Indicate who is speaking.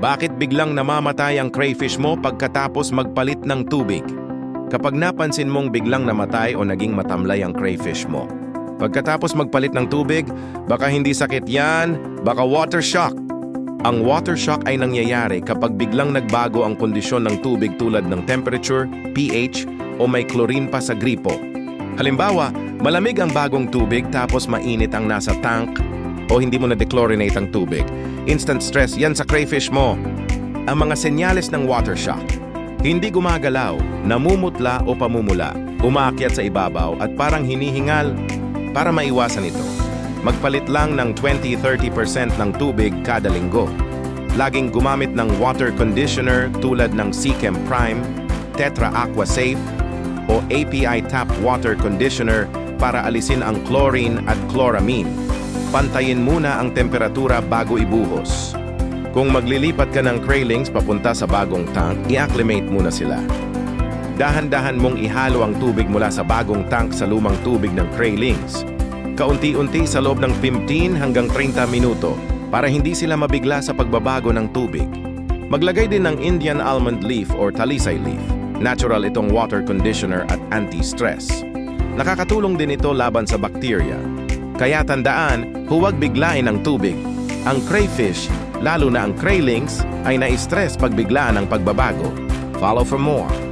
Speaker 1: Bakit biglang namamatay ang crayfish mo pagkatapos magpalit ng tubig? Kapag napansin mong biglang namatay o naging matamlay ang crayfish mo, pagkatapos magpalit ng tubig, baka hindi sakit yan, baka water shock. Ang water shock ay nangyayari kapag biglang nagbago ang kondisyon ng tubig tulad ng temperature, pH, o may chlorine pa sa gripo. Halimbawa, malamig ang bagong tubig tapos mainit ang nasa tank o hindi mo na dechlorinate ang tubig. Instant stress yan sa crayfish mo. Ang mga senyales ng water shock. Hindi gumagalaw, namumutla o pamumula, umaakyat sa ibabaw at parang hinihingal. Para maiwasan ito, magpalit lang ng 20-30% ng tubig kada linggo. Laging gumamit ng water conditioner tulad ng Seachem Prime, Tetra Aqua Safe, o API Tap Water Conditioner para alisin ang chlorine at chloramine. Pantayin muna ang temperatura bago ibuhos. Kung maglilipat ka ng craylings papunta sa bagong tank, i-acclimate muna sila. Dahan-dahan mong ihalo ang tubig mula sa bagong tank sa lumang tubig ng craylings. Kaunti-unti sa loob ng 15 hanggang 30 minuto para hindi sila mabigla sa pagbabago ng tubig. Maglagay din ng Indian almond leaf or talisay leaf. Natural itong water conditioner at anti-stress. Nakakatulong din ito laban sa bakterya. Kaya tandaan, huwag biglain ang tubig. Ang crayfish, lalo na ang craylings, ay na-stress pag biglaan ang pagbabago. Follow for more.